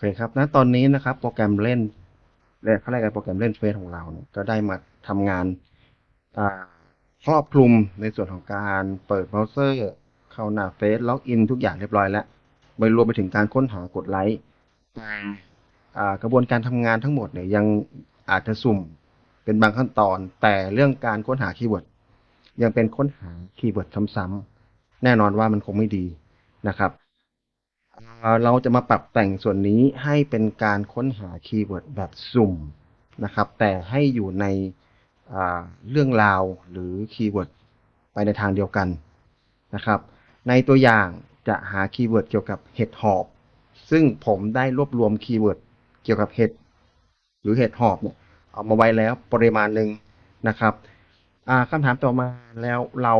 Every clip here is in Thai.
เคครับณตอนนี้นะครับ โปรแกรมเล่นและเขาเรียกกันโปรแกรมเล่นเฟซของเราเนี่ยก็ได้มาทำงานครอบคลุมในส่วนของการเปิดเบราว์เซอร์ เข้าหน้าเฟซล็อกอินทุกอย่างเรียบร้อยแล้วไปรวมไปถึงการค้นหากดไลค์กระบวนการทำงานทั้งหมดเนี่ยยังอาจจะสุ่มเป็นบางขั้นตอน แต่เรื่องการค้นหาคีย์เวิร์ดยังเป็นค้นหาคีย์เวิร์ดซ้ำๆแน่นอนว่ามันคงไม่ดีนะครับ เราจะมาปรับแต่งส่วนนี้ให้เป็นการค้นหาคีย์เวิร์ดแบบสุ่มนะครับ แต่ให้อยู่ในเรื่องราวหรือคีย์เวิร์ดไปในทางเดียวกันนะครับ ในตัวอย่างจะหาคีย์เวิร์ดเกี่ยวกับเห็ดหอบ ซึ่งผมได้รวบรวมคีย์เวิร์ดเกี่ยวกับเห็ดหรือเห็ดหอบเนี่ยเอามาไว้แล้วปริมาณหนึ่งนะครับคำถามต่อมาแล้วเรา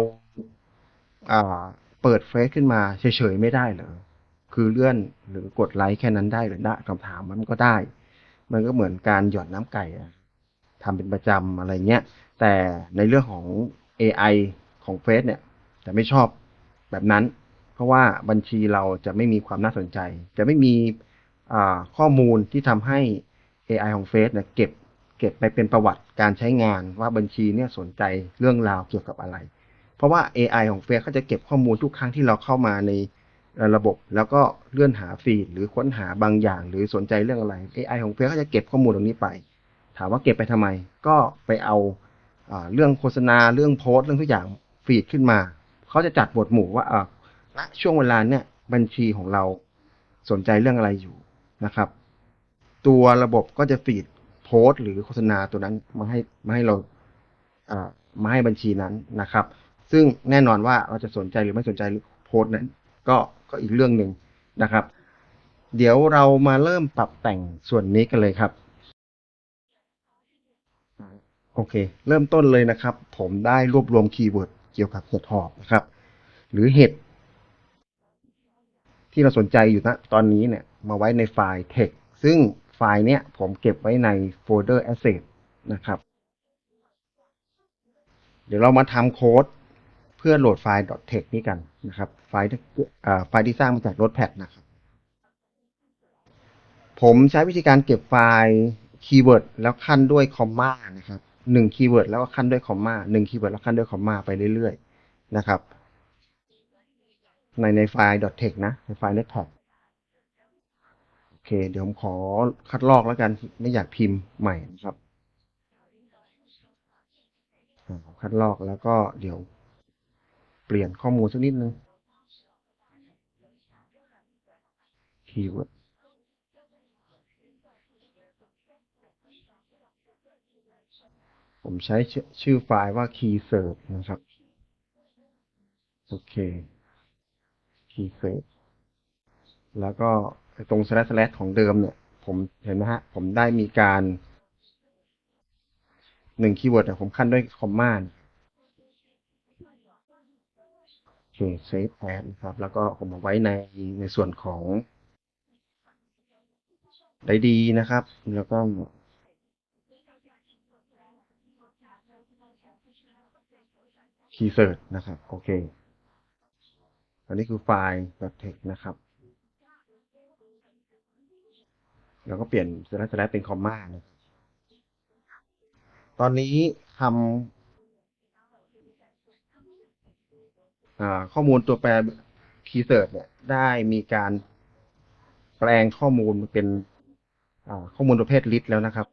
อ่าเปิดเฟซขึ้นมาเฉยๆไม่ได้เหรอ คือเลื่อนหรือกดไลค์แค่นั้นได้หรือได้คำถามมันก็ได้ มันก็เหมือนการหย่อนน้ำไก่อะทำเป็นประจำอะไรเงี้ย แต่ในเรื่องของ AI ของเฟซเนี่ยจะไม่ชอบแบบนั้น เพราะว่าบัญชีเราจะไม่มีความน่าสนใจ จะไม่มีข้อมูลที่ทำให้ AI ของเฟซเนี่ยเก็บเก็บไปเป็นประวัติการใช้งานว่าบัญชีเนี่ยสนใจเรื่องราวเกี่ยวกับอะไร เพราะว่า AI ของเฟซเขาจะเก็บข้อมูลทุกครั้งที่เราเข้ามาใน ระบบแล้วก็เลื่อนหาฟีดหรือค้นหาบางอย่าง หรือสนใจเรื่องอะไร AI ของเฟซก็จะเก็บข้อมูลตรงนี้ไป ถามว่าเก็บไปทำไม ก็ไปเอาอเรื่องโฆษณาเรื่องโพสต์เรื่องทุกอย่างฟีดขึ้นมา เขาจะจัดหมวดหมู่ว่าอ่าณช่วงเวลาเนี่ยบัญชีของเราสนใจเรื่องอะไรอยู่นะครับ ตัวระบบก็จะฟีดโพสต์ หรือโฆษณาตัวนั้นมาให้มาให้เราอ่ามาให้บัญชีนั้นนะครับ ซึ่งแน่นอนว่าเราจะสนใจหรือไม่สนใจโพสต์นั้น ก็ ก็อีกเรื่องหนึ่งนะครับ เดี๋ยวเรามาเริ่มปรับแต่งส่วนนี้กันเลยครับ โอเค เริ่มต้นเลยนะครับ ผมได้รวบรวมคีย์เวิร์ดเกี่ยวกับเห็ดหอบนะครับ หรือเห็ดที่เราสนใจอยู่นะตอนนี้เนี่ยมาไว้ในไฟล์ text ซึ่งไฟล์เนี้ยผมเก็บไว้ในโฟลเดอร์ asset นะครับ เดี๋ยวเรามาทำโค้ด เพื่อโหลดไฟล์ .text นี้กันนะครับ ไฟล์ที่อ่าไฟล์ที่สร้างมาจาก Notepad นะครับ ผมใช้วิธีการเก็บไฟล์คีย์เวิร์ดแล้วขั้นด้วยคอมมานะครับหนึ่งคีย์เวิร์ดแล้วก็ขั้นด้วยคอมมาหนึ่งคีย์เวิร์ดแล้วขั้นด้วยคอมมาไปเรื่อยๆนะครับ ในในไฟล์ .text นะ ในไฟล์ Notepad โอเค เดี๋ยวผมขอคัดลอกแล้วกันไม่อยากพิมพ์ใหม่นะครับคัดลอกแล้วก็เดี๋ยว เปลี่ยนข้อมูลสักนิดนึงคีย์เวิร์ดผมใช้ชื่อไฟล์ว่า key serve นะครับ โอเค key serve แล้วก็ตรง slash slash ของเดิมเนี่ย ผมเห็นไหมฮะ ผมได้มีการหนึ่งคีย์เวิร์ดเนี่ยผมขั้นด้วยคอมมานด์ โอเค save นะครับ แล้วก็ผมเอาไว้ในในส่วนของได้ดีนะครับ แล้วก็คีย์เซิร์ชนะครับ โอเค อันนี้คือไฟล์ .text นะครับ แล้วก็เปลี่ยน slash slash เป็นคอมมานะครับตอนนี้ทำอ่า ข้อมูลตัวแปร keysert เนี่ย ได้มีการแปลงข้อมูลเป็นข้อมูลประเภท list แล้วนะครับ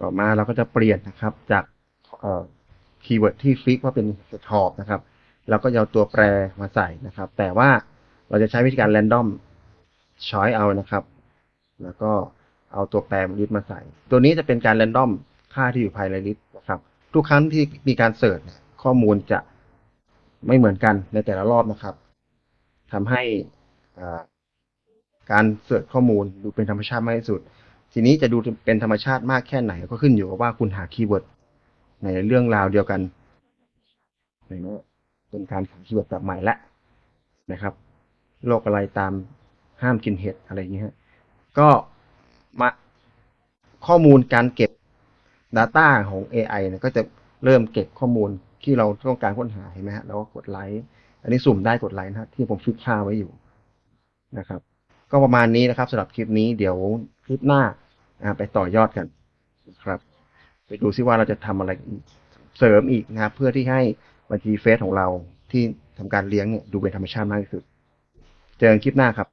ต่อมาเราก็จะเปลี่ยนนะครับ จากคีย์เวิร์ดที่ฟิกว่าเป็นเ e ดหอบนะครับเราก็เอาตัวแปรมาใส่นะครับ แต่ว่าเราจะใช้วิธีการ random choice เอานะครับ แล้วก็เอาตัวแปรลิสต์มาใส่ ตัวนี้จะเป็นการ random ค่าที่อยู่ภายในลิสต์นะครับ ทุกครั้งที่มีการเสิร์ชเนี่ย ข้อมูลจะไม่เหมือนกันในแต่ละรอบนะครับทำให้การเสิร์ชข้อมูลดูเป็นธรรมชาติมากที่สุด ทีนี้จะดูเป็นธรรมชาติมากแค่ไหน ก็ขึ้นอยู่กับว่าคุณหาคีย์เวิร์ดในเรื่องราวเดียวกันเห็นไหมเป็นการหาคีย์เวิร์ดแบบใหม่ละนะครับโรคอะไรตามห้ามกินเห็ดอะไรอย่างเงี้ยฮะก็มาข้อมูลการเก็บ Data ของ AI เนี่ยก็จะเริ่มเก็บข้อมูล ที่เราต้องการค้นหาเห็นไหมฮะแล้วก็กดไลค์อันนี้สุ่มได้กดไลค์นะที่ผมฟิกค่าไว้อยู่นะครับ ก็ประมาณนี้นะครับสำหรับคลิปนี้เดี๋ยวคลิปหน้าไปต่อยอดกันนะครับ ไปดูซิว่าเราจะทำอะไรเสริมอีกนะครับ เพื่อที่ให้บัญชีเฟซของเราที่ทำการเลี้ยงเนี่ยดูเป็นธรรมชาติมากที่สุด เจอกันคลิปหน้าครับ